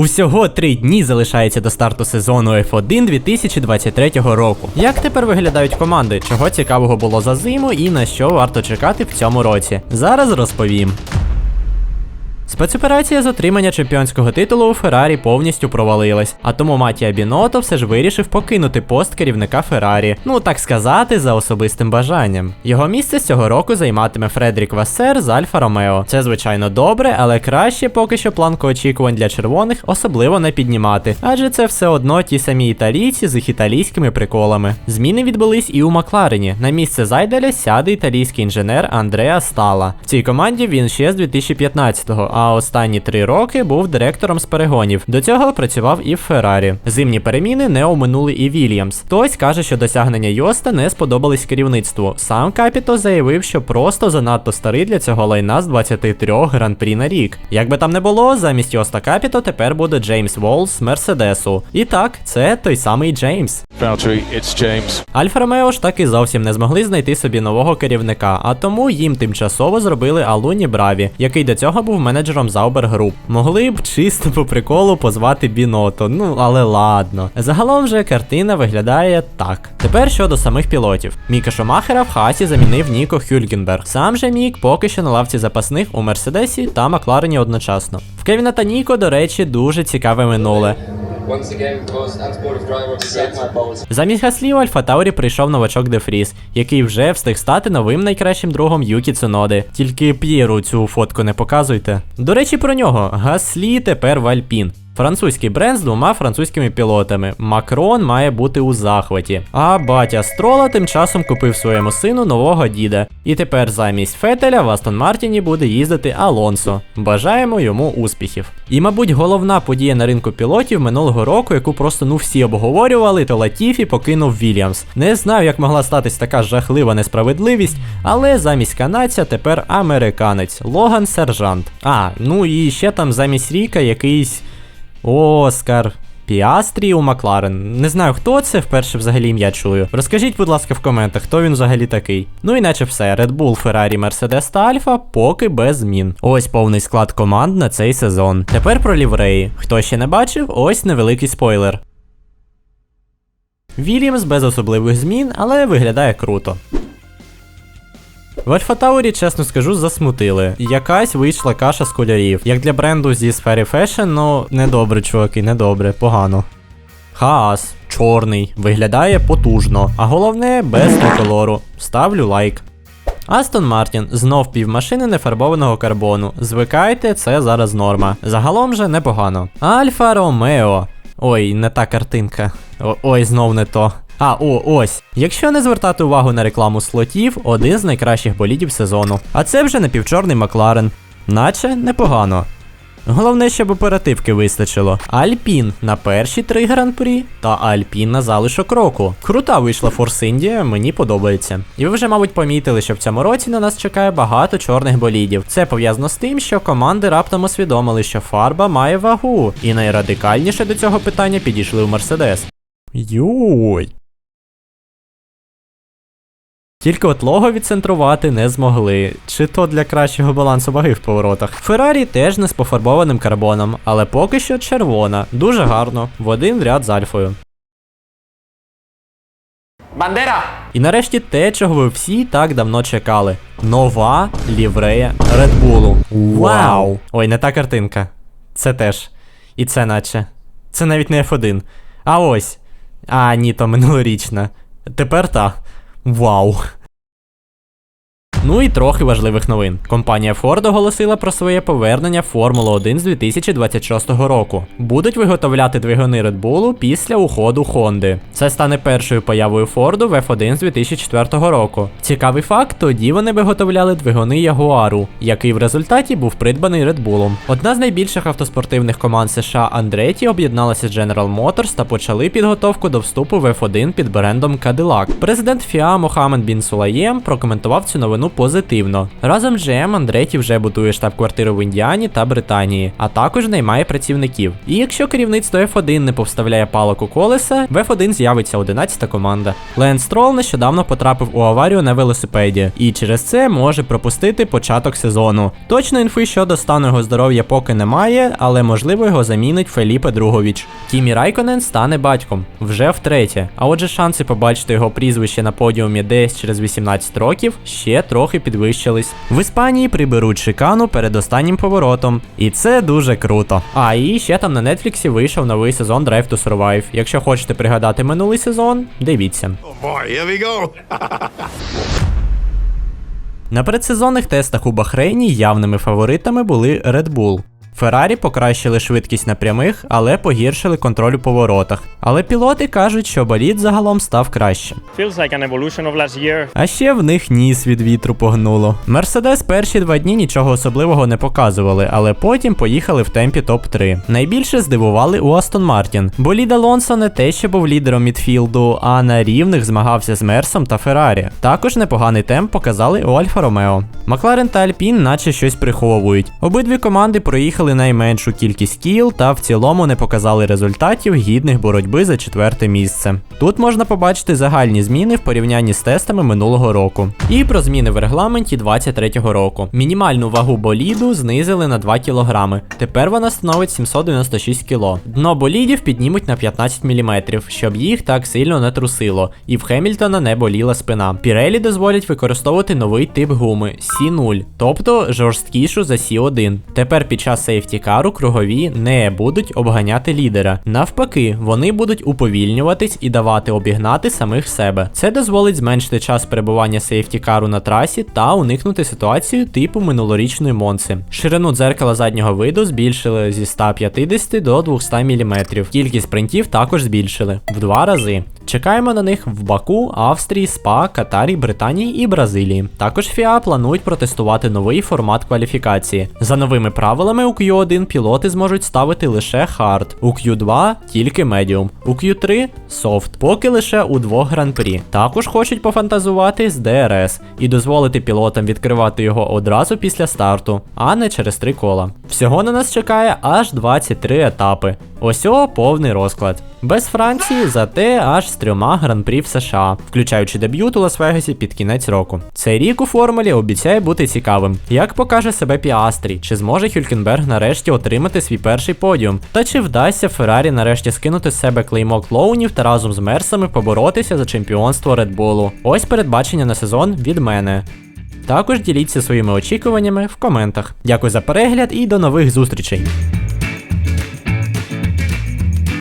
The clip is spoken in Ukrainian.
Усього три дні залишається до старту сезону F1 2023 року. Як тепер виглядають команди? Чого цікавого було за зиму і на що варто чекати в цьому році? Зараз розповім. Спецоперація з отримання чемпіонського титулу у Феррарі повністю провалилась, а тому Матія Біното все ж вирішив покинути пост керівника Феррарі, ну так сказати, за особистим бажанням. Його місце з цього року займатиме Фредрік Вассер з Альфа Ромео. Це звичайно добре, але краще поки що планку очікувань для червоних особливо не піднімати, адже це все одно ті самі італійці з їх італійськими приколами. Зміни відбулись і у Макларені. На місце Зайделя сяде італійський інженер Андреа Стала. В цій команді він ще з 2015-го, а останні три роки був директором з перегонів. До цього працював і в Феррарі. Зимні переміни не оминули і Вільямс. Хтось каже, що досягнення Йоста не сподобались керівництву. Сам Капіто заявив, що просто занадто старий для цього лайна з 23 гран-прі на рік. Як би там не було, замість Йоста Капіто тепер буде Джеймс Волс з Мерседесу. І так, це той самий Джеймс. Альфа Ромео ж так і зовсім не змогли знайти собі нового керівника, а тому їм тимчасово зробили Алуні Браві, який до цього був менеджером Заубер Груп. Могли б чисто по приколу позвати Біното, ну але ладно. Загалом же картина виглядає так. Тепер щодо самих пілотів. Міка Шумахера в хасі замінив Ніко Хюльгенберг. Сам же Мік поки що на лавці запасних у Мерседесі та Макларені одночасно. В Кевіна та Ніко, до речі, дуже цікаве минуле. Замість гаслів Альфа Таурі прийшов новачок Дефріс, який вже встиг стати новим найкращим другом Юкі Цуноди. Тільки П'єру цю фотку не показуйте. До речі, про нього Гаслі тепер в Альпін. Французький бренд з двома французькими пілотами. Макрон має бути у захваті. А батя Строла тим часом купив своєму сину нового діда. І тепер замість Фетеля в Астон Мартіні буде їздити Алонсо. Бажаємо йому успіхів. І, мабуть, головна подія на ринку пілотів минулого року, яку просто ну всі обговорювали, то Латіфі покинув Вільямс. Не знаю, як могла статись така жахлива несправедливість, але замість канадця тепер американець Логан Сержант. А, ну і ще там замість Ріка якийсь. Оскар. Піастрі у Макларен. Не знаю, хто це, вперше взагалі ім'я чую. Розкажіть, будь ласка, в коментах, хто він взагалі такий. Ну і наче все. Red Bull, Ferrari, Mercedes та Альфа поки без змін. Ось повний склад команд на цей сезон. Тепер про лівреї. Хто ще не бачив, ось невеликий спойлер. Вільямс без особливих змін, але виглядає круто. В Альфа Таурі, чесно скажу, засмутили. Якась вийшла каша з кольорів. Як для бренду зі сфери фешн, ну недобре, чуваки, недобре, погано. Хаас, чорний, виглядає потужно, а головне без триколору. Ставлю лайк. Астон Мартін знов півмашини нефарбованого карбону. Звикайте, це зараз норма. Загалом же непогано. Альфа Ромео. Ой, не та картинка. О- ой, знов не то. А, о, ось. Якщо не звертати увагу на рекламу слотів, один з найкращих болідів сезону. А це вже напівчорний Макларен. Наче непогано. Головне, щоб оперативки вистачило. Альпін на перші три гран-прі та Альпін на залишок року. Крута вийшла Форс Індія, мені подобається. І ви вже, мабуть, помітили, що в цьому році на нас чекає багато чорних болідів. Це пов'язано з тим, що команди раптом усвідомили, що фарба має вагу, і найрадикальніше до цього питання підійшли у Мерседес. Йой. Тільки от лого відцентрувати не змогли, чи то для кращого балансу ваги в поворотах. Феррарі теж не з пофарбованим карбоном, але поки що червона. Дуже гарно, в один ряд з альфою. Bandera! І нарешті те, чого ви всі так давно чекали. Нова ліврея Bull. Вау! Ой, не та картинка. Це теж. І це наче. Це навіть не F1. А ось. А, ні, то минулорічна. Тепер та. Вау. Ну і трохи важливих новин. Компанія Ford оголосила про своє повернення в Формулу 1 з 2026 року. Будуть виготовляти двигуни Red Bull після уходу Хонди. Це стане першою появою Форду в F1 з 2004 року. Цікавий факт, тоді вони виготовляли двигуни Ягуару, який в результаті був придбаний Red Bull. Одна з найбільших автоспортивних команд США Андреті об'єдналася з General Motors та почали підготовку до вступу в F1 під брендом Cadillac. Президент ФІА Мохамед Бін Сулаєм прокоментував цю новину позитивно. Разом з GM Андреті вже будує штаб-квартиру в Індіані та Британії, а також наймає працівників. І якщо керівництво F1 не повставляє палок у колеса, в F1 з'явиться 11-та команда. Ленс Строл нещодавно потрапив у аварію на велосипеді, і через це може пропустити початок сезону. Точно інфи щодо стану його здоров'я поки немає, але можливо його замінить Феліпе Друговіч. Кімі Райконен стане батьком вже втретє. А отже, шанси побачити його прізвище на подіумі десь через 18 років ще трохи підвищились. В Іспанії приберуть шикану перед останнім поворотом, і це дуже круто. А і ще там на Нетфліксі вийшов новий сезон Drive to Survive. Якщо хочете пригадати минулий сезон, дивіться. Oh boy, here we go. На предсезонних тестах у Бахрейні явними фаворитами були Red Bull. Феррарі покращили швидкість на прямих, але погіршили контроль у поворотах. Але пілоти кажуть, що болід загалом став краще. Feels like an evolution of last year. А ще в них ніс від вітру погнуло. Мерседес перші два дні нічого особливого не показували, але потім поїхали в темпі топ-3. Найбільше здивували у Астон Мартін. Болід Алонсо не те, що був лідером мідфілду, а на рівних змагався з Мерсом та Феррарі. Також непоганий темп показали у Альфа Ромео. Макларен та Альпін наче щось приховують. Обидві команди проїхали найменшу кількість кіл та в цілому не показали результатів гідних боротьби за четверте місце. Тут можна побачити загальні зміни в порівнянні з тестами минулого року. І про зміни в регламенті 23-го року. Мінімальну вагу боліду знизили на 2 кг. Тепер вона становить 796 кг. Дно болідів піднімуть на 15 мм, щоб їх так сильно не трусило, і в Хемільтона не боліла спина. Пірелі дозволять використовувати новий тип гуми C0, тобто жорсткішу за C1. Тепер під час сейфтікару кругові не будуть обганяти лідера. Навпаки, вони будуть уповільнюватись і давати обігнати самих себе. Це дозволить зменшити час перебування сейфтікару на трасі та уникнути ситуацію типу минулорічної Монси. Ширину дзеркала заднього виду збільшили зі 150 до 200 мм. Кількість спринтів також збільшили в два рази. Чекаємо на них в Баку, Австрії, СПА, Катарі, Британії і Бразилії. Також FIA планують протестувати новий формат кваліфікації. За новими правилами у Q1 пілоти зможуть ставити лише хард, у Q2 тільки медіум, у Q3 софт, поки лише у двох гран-прі. Також хочуть пофантазувати з ДРС і дозволити пілотам відкривати його одразу після старту, а не через три кола. Всього на нас чекає аж 23 етапи. Ось повний розклад. Без Франції, зате аж з трьома гран-прі в США, включаючи дебют у Лас-Вегасі під кінець року. Цей рік у формулі обіцяє бути цікавим. Як покаже себе Піастрі, чи зможе Хюлькенберг нарешті отримати свій перший подіум, та чи вдасться Феррарі нарешті скинути з себе клеймо клоунів та разом з Мерсами поборотися за чемпіонство Редбулу. Ось передбачення на сезон від мене. Також діліться своїми очікуваннями в коментах. Дякую за перегляд і до нових зустрічей.